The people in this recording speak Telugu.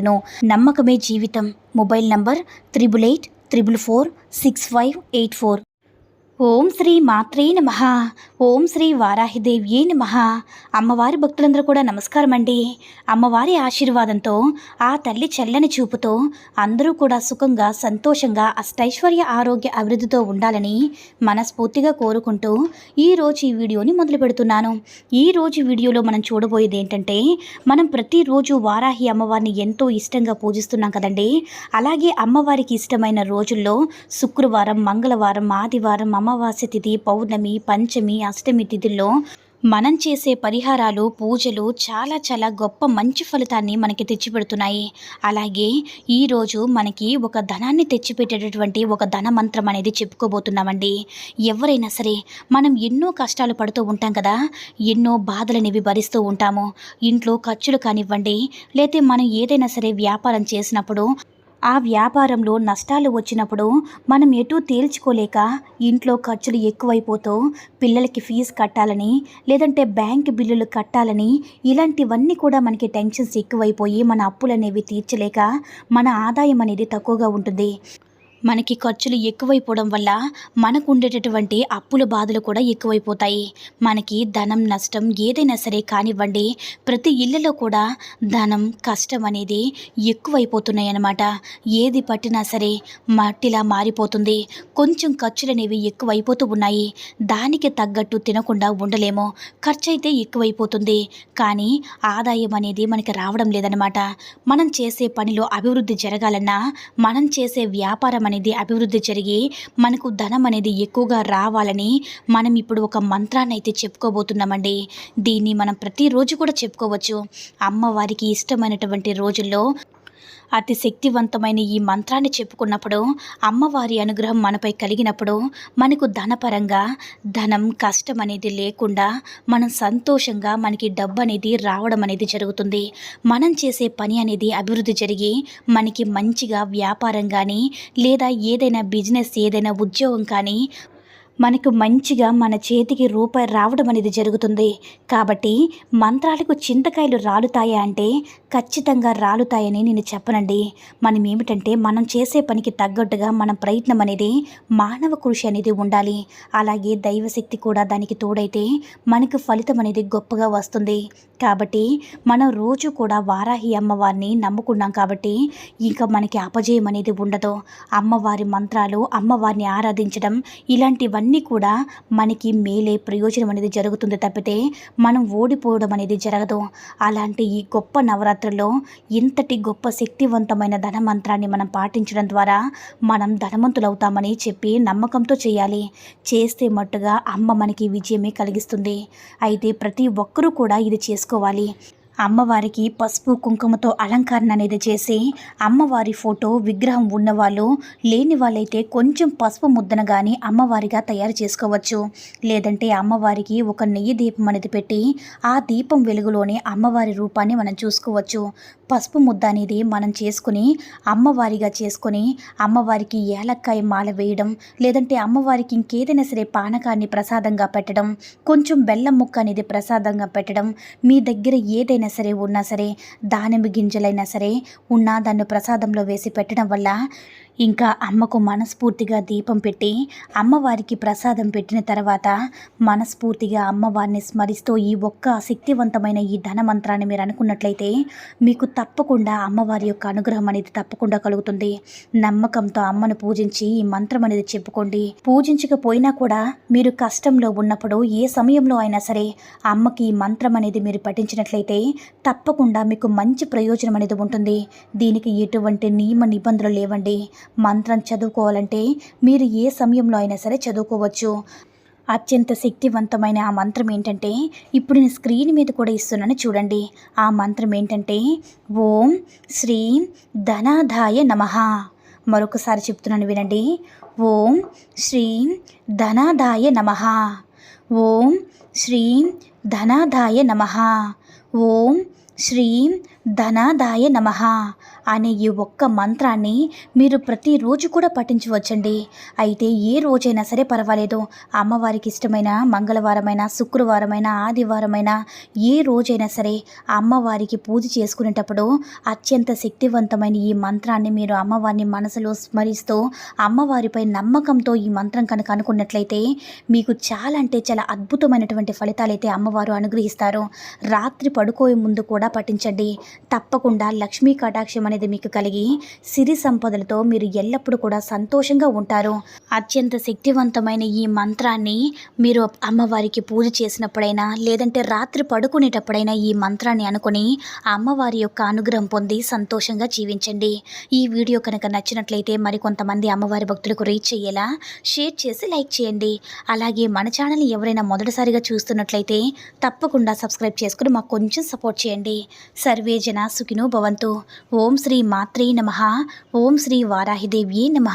చేయబడును నమ్మకమే జీవితం. Mobile number triple eight triple four six five eight four. ఓం శ్రీ మాత్రే నమ. ఓం శ్రీ వారాహిదేవ్యే నమ. అమ్మవారి భక్తులందరూ కూడా నమస్కారం అండి అమ్మవారి ఆశీర్వాదంతో ఆ తల్లి చల్లని చూపుతో అందరూ కూడా సుఖంగా సంతోషంగా అష్టైశ్వర్య ఆరోగ్య అభివృద్ధితో ఉండాలని మనస్ఫూర్తిగా కోరుకుంటూ ఈరోజు ఈ వీడియోని మొదలు పెడుతున్నాను. ఈరోజు వీడియోలో మనం చూడబోయేది ఏంటంటే మనం ప్రతిరోజు వారాహి అమ్మవారిని ఎంతో ఇష్టంగా పూజిస్తున్నాం కదండి. అలాగే అమ్మవారికి ఇష్టమైన రోజుల్లో శుక్రవారం మంగళవారం ఆదివారం అమావాస్య తిథి పౌర్ణమి పంచమి అష్టమి తిథుల్లో మనం చేసే పరిహారాలు పూజలు చాలా చాలా గొప్ప మంచి ఫలితాన్ని మనకి తెచ్చిపెడుతున్నాయి. అలాగే ఈరోజు మనకి ఒక ధనాన్ని తెచ్చిపెట్టేటటువంటి ఒక ధన మంత్రం అనేది చెప్పుకోబోతున్నామండి. ఎవరైనా సరే మనం ఎన్నో కష్టాలు పడుతూ ఉంటాం కదా ఎన్నో బాధలనేవి భరిస్తూ ఉంటాము. ఇంట్లో ఖర్చులు కానివ్వండి లేతే మనం ఏదైనా సరే వ్యాపారం చేసినప్పుడు ఆ వ్యాపారంలో నష్టాలు వచ్చినప్పుడు మనం ఎటూ తేల్చుకోలేక ఇంట్లో ఖర్చులు ఎక్కువైపోతూ పిల్లలకి ఫీజు కట్టాలని లేదంటే బ్యాంక్ బిల్లులు కట్టాలని ఇలాంటివన్నీ కూడా మనకి టెన్షన్స్ ఎక్కువైపోయి మన అప్పులు అనేవి తీర్చలేక మన ఆదాయం అనేది తక్కువగా ఉంటుంది. మనకి ఖర్చులు ఎక్కువైపోవడం వల్ల మనకు ఉండేటటువంటి అప్పుల బాధలు కూడా ఎక్కువైపోతాయి. మనకి ధనం నష్టం ఏదైనా సరే కానివ్వండి ప్రతి ఇళ్ళలో కూడా ధనం కష్టం అనేది ఎక్కువైపోతున్నాయి అన్నమాట ఏది పట్టినా సరే మట్టిలా మారిపోతుంది. కొంచెం ఖర్చులు అనేవి ఎక్కువైపోతూ ఉన్నాయి. దానికి తగ్గట్టు తినకుండా ఉండలేము. ఖర్చు అయితే ఎక్కువైపోతుంది. కానీ ఆదాయం అనేది మనకి రావడం లేదనమాట మనం చేసే పనిలో అభివృద్ధి జరగాలన్నా మనం చేసే వ్యాపారం అనేది అభివృద్ధి జరిగి మనకు ధనం అనేది ఎక్కువగా రావాలని మనం ఇప్పుడు ఒక మంత్రాన్ని అయితే చెప్పుకోబోతున్నామండి. దీన్ని మనం ప్రతిరోజు కూడా చెప్పుకోవచ్చు. అమ్మవారికి ఇష్టమైనటువంటి రోజుల్లో అతి శక్తివంతమైన ఈ మంత్రాన్ని చెప్పుకున్నప్పుడు అమ్మవారి అనుగ్రహం మనపై కలిగినప్పుడు మనకు ధనపరంగా ధనం కష్టం అనేది లేకుండా మనం సంతోషంగా మనకి డబ్బు అనేది రావడం అనేది జరుగుతుంది. మనం చేసే పని అనేది అభివృద్ధి జరిగి మనకి మంచిగా వ్యాపారం కానీ లేదా ఏదైనా బిజినెస్ ఏదైనా ఉద్యోగం కానీ మనకు మంచిగా మన చేతికి రూపాయి రావడం అనేది జరుగుతుంది. కాబట్టి మంత్రాలకు చింతకాయలు రాలుతాయా అంటే ఖచ్చితంగా రాలుతాయని నేను చెప్పనండి. మనం ఏమిటంటే మనం చేసే పనికి తగ్గట్టుగా మన ప్రయత్నం అనేది మానవ కృషి అనేది ఉండాలి. అలాగే దైవశక్తి కూడా దానికి తోడైతే మనకు ఫలితం అనేది గొప్పగా వస్తుంది. కాబట్టి మనం రోజు కూడా వారాహి అమ్మవారిని నమ్ముకున్నాం కాబట్టి ఇంకా మనకి అపజయం అనేది ఉండదు. అమ్మవారి మంత్రాలు అమ్మవారిని ఆరాధించడం ఇలాంటివన్నీ కూడా మనకి మేలే ప్రయోజనం అనేది జరుగుతుంది తప్పితే మనం ఓడిపోవడం అనేది జరగదు. అలాంటి ఈ గొప్ప నవరాత్రుల్లో ఇంతటి గొప్ప శక్తివంతమైన ధనమంత్రాన్ని మనం పాటించడం ద్వారా మనం ధనవంతులవుతామని చెప్పి నమ్మకంతో చేయాలి. చేస్తే మట్టుగా అమ్మ మనకి విజయమే కలిగిస్తుంది. అయితే ప్రతి ఒక్కరూ కూడా ఇది చేసుకోవాలి. అమ్మవారికి పసుపు కుంకుమతో అలంకరణ అనేది చేసి అమ్మవారి ఫోటో విగ్రహం ఉన్నవాళ్ళు లేని వాళ్ళైతే కొంచెం పసుపు ముద్దన కానీ అమ్మవారిగా తయారు చేసుకోవచ్చు. లేదంటే అమ్మవారికి ఒక నెయ్యి దీపం అనేది పెట్టి ఆ దీపం వెలుగులోనే అమ్మవారి రూపాన్ని మనం చూసుకోవచ్చు. పసుపు ముద్ద అనేది మనం చేసుకుని అమ్మవారిగా చేసుకొని అమ్మవారికి ఏలక్కాయ మాల వేయడం లేదంటే అమ్మవారికి ఇంకేదైనా సరే పానకాన్ని ప్రసాదంగా పెట్టడం కొంచెం బెల్లం ముక్క అనేది ప్రసాదంగా పెట్టడం మీ దగ్గర ఏదైనా సరే ఉన్నా సరే దానిమ్మ గింజలైనా సరే ఉన్నా దాన్ని ప్రసాదంలో వేసి పెట్టడం వల్ల ఇంకా అమ్మకు మనస్ఫూర్తిగా దీపం పెట్టి అమ్మవారికి ప్రసాదం పెట్టిన తర్వాత మనస్ఫూర్తిగా అమ్మవారిని స్మరిస్తూ ఈ ఒక్క శక్తివంతమైన ఈ ధన మంత్రాన్ని మీరు అనుకున్నట్లయితే మీకు తప్పకుండా అమ్మవారి యొక్క అనుగ్రహం అనేది తప్పకుండా కలుగుతుంది. నమ్మకంతో అమ్మను పూజించి ఈ మంత్రం అనేది చెప్పుకోండి. పూజించకపోయినా కూడా మీరు కష్టంలో ఉన్నప్పుడు ఏ సమయంలో అయినా సరే అమ్మకి ఈ మంత్రం అనేది మీరు పఠించినట్లయితే తప్పకుండా మీకు మంచి ప్రయోజనం అనేది ఉంటుంది. దీనికి ఎటువంటి నియమ నిబంధనలు లేవండి. మంత్రం చదువుకోవాలంటే మీరు ఏ సమయంలో అయినా సరే చదువుకోవచ్చు. అత్యంత శక్తివంతమైన ఆ మంత్రం ఏంటంటే ఇప్పుడు నేను స్క్రీన్ మీద కూడా ఇస్తున్నాను చూడండి. ఆ మంత్రం ఏంటంటే ఓం శ్రీం ధనాధాయ నమః. మరొకసారి చెప్తున్నాను వినండి. ఓం శ్రీం ధనాదాయ నమః. ఓం శ్రీం ధనాదాయ నమః. ఓం శ్రీం ధనాదాయ నమః అనే ఈ ఒక్క మంత్రాన్ని మీరు ప్రతిరోజు కూడా పఠించవచ్చండి. అయితే ఏ రోజైనా సరే పర్వాలేదు. అమ్మవారికి ఇష్టమైన మంగళవారమైన శుక్రవారమైన ఆదివారమైన ఏ రోజైనా సరే అమ్మవారికి పూజ చేసుకునేటప్పుడు అత్యంత శక్తివంతమైన ఈ మంత్రాన్ని మీరు అమ్మవారిని మనసులో స్మరిస్తూ అమ్మవారిపై నమ్మకంతో ఈ మంత్రం కనుక అనుకున్నట్లయితే మీకు చాలా అంటే చాలా అద్భుతమైనటువంటి ఫలితాలు అయితే అమ్మవారు అనుగ్రహిస్తారు. రాత్రి పడుకోయే ముందు కూడా పఠించండి. తప్పకుండా లక్ష్మీ కటాక్షం అనేది మీకు కలిగి సిరి సంపదలతో మీరు ఎల్లప్పుడూ కూడా సంతోషంగా ఉంటారు. అత్యంత శక్తివంతమైన ఈ మంత్రాన్ని మీరు అమ్మవారికి పూజ చేసినప్పుడైనా లేదంటే రాత్రి పడుకునేటప్పుడైనా ఈ మంత్రాన్ని అనుకుని ఆ అమ్మవారి యొక్క అనుగ్రహం పొంది సంతోషంగా జీవించండి. ఈ వీడియో కనుక నచ్చినట్లయితే మరికొంతమంది అమ్మవారి భక్తులకు రీచ్ అయ్యేలా షేర్ చేసి లైక్ చేయండి. అలాగే మన ఛానల్ని ఎవరైనా మొదటిసారిగా చూస్తున్నట్లయితే తప్పకుండా సబ్స్క్రైబ్ చేసుకుని మాకు కొంచెం సపోర్ట్ చేయండి. సర్వే జనా సుఖినో భవంతు. ఓం శ్రీ మాత్రే నమ. ఓం శ్రీ వారాహిదేవ్యే నమ.